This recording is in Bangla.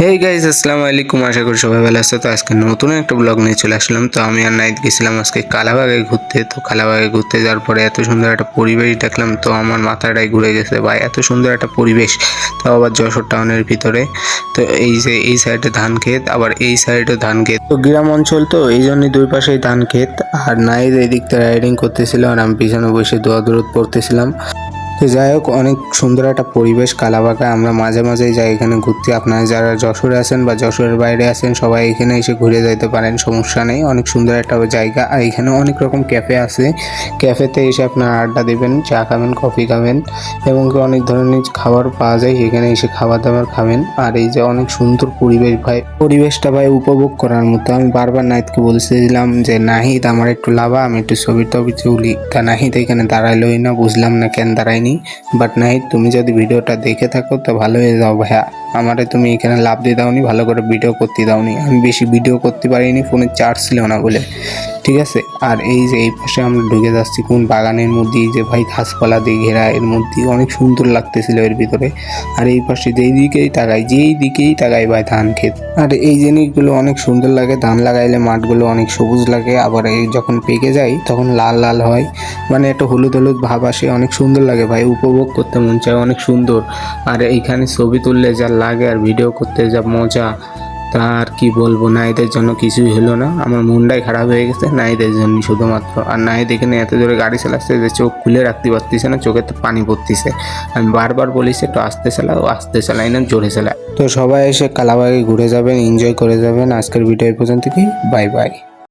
হেই গাইজ আসসালামু আলাইকুম আশা করি সবাই ভালো আছে। তো আজকে নতুন একটা ব্লগ নিয়ে চলে আসলাম। তো আমি আর নাইট গেছিলাম আজকে কালাবাগে ঘুরতে। তো কালাবাগে ঘুরতে যাওয়ার পরে এত সুন্দর একটা পরিবেশ দেখলাম। তো আমার মাথাটাই ঘুরে গেছে, ভাই, এত সুন্দর একটা পরিবেশ। তো আবার যশোর টাউনের ভিতরে। তো এই যে, এই সাইডে ধান ক্ষেত, আবার এই সাইডে ধান ক্ষেত। তো গ্রাম অঞ্চল তো, এই জন্যই দুই পাশেই ধান ক্ষেত। আর নাইদ এই দিকটা রাইডিং করতেছিল আর আমি পিছনে বসে দোয়া দূরত পড়তেছিলাম। তো যাই হোক, অনেক সুন্দর একটা পরিবেশ কালাবাগা আমরা মাঝে মাঝেই যাই এখানে ঘুরতে। আপনারা যারা যশোরে আছেন বা যশোরের বাইরে আছেন, সবাই এখানে এসে ঘুরে যেতে পারেন, সমস্যা নেই। অনেক সুন্দর একটা জায়গা। আর এখানে অনেক রকম ক্যাফে আছে। ক্যাফেতে এসে আপনারা আড্ডা দেবেন, চা খাবেন, কফি খাবেন এবং অনেক ধরনের খাবার পাওয়া যায়। এখানে এসে খাবার দাবার খাবেন। আর এই যে অনেক সুন্দর পরিবেশ ভাই। পরিবেশটা ভাই উপভোগ করার মতো। আমি বারবার নাহিদকে বলছিলাম যে, নাহিদ, আমার একটু লাভা আমি একটু ছবি টবি তুলি। তা নাহিদ এখানে দাঁড়াইলোই না, বুঝলাম না কেন দাঁড়ায়নি। বাট নাহিদ তুমি যদি ভিডিওটা দেখে থাকো তো ভালো হয়ে যাও ভাইয়া আমারে তুমি এখানে লাভ দিয়ে দাওনি, ভালো করে ভিডিও করতে দাওনি। আমি বেশি ভিডিও করতে পারিনি ফোনে চার্জ ছিল না বলে। ঠিক আছে? আর এই যে এই পাশে আমরা ঢুকে যাচ্ছি কোন বাগানের মধ্যে যে ভাই গাছপালা দিয়ে ঘেরা, এর মধ্যে অনেক সুন্দর লাগতেছিল এর ভিতরে। আর এই পাশে যেই দিকেই তাকাই, যেই দিকেই তাকাই ভাই ধান ক্ষেত। আর এই জিনিসগুলো অনেক সুন্দর লাগে, ধান লাগাইলে মাঠগুলো অনেক সবুজ লাগে, আবার এই যখন পেকে যায় তখন লাল লাল হয়। মানে একটা হলুদ হলুদ ভাব আসে, অনেক সুন্দর লাগে ভাই, উপভোগ করতে মন চায়, অনেক সুন্দর। আর এইখানে ছবি তুললে যা লাগে আর ভিডিও করতে যা মজা, তা আর কি বলব? নাইদের জন্য কিছুই হলো না। আমার মনটাই খারাপ হয়ে গেছে নাইদের জন্য শুধুমাত্র। আর নাইদ এখানে এত জোরে গাড়ি চালাচ্ছে যে চোখ খুলে রাখতে পারতেছে না, চোখে তো পানি পড়তেছে। আমি বারবার বলিস একটু আস্তে চালাও, আস্তে চালাই না, জোরে চালা তো সবাই এসে কালাবাগে ঘুরে যাবেন এনজয় করে যাবেন। আজকের ভিডিও পর্যন্ত কি বাই বাই।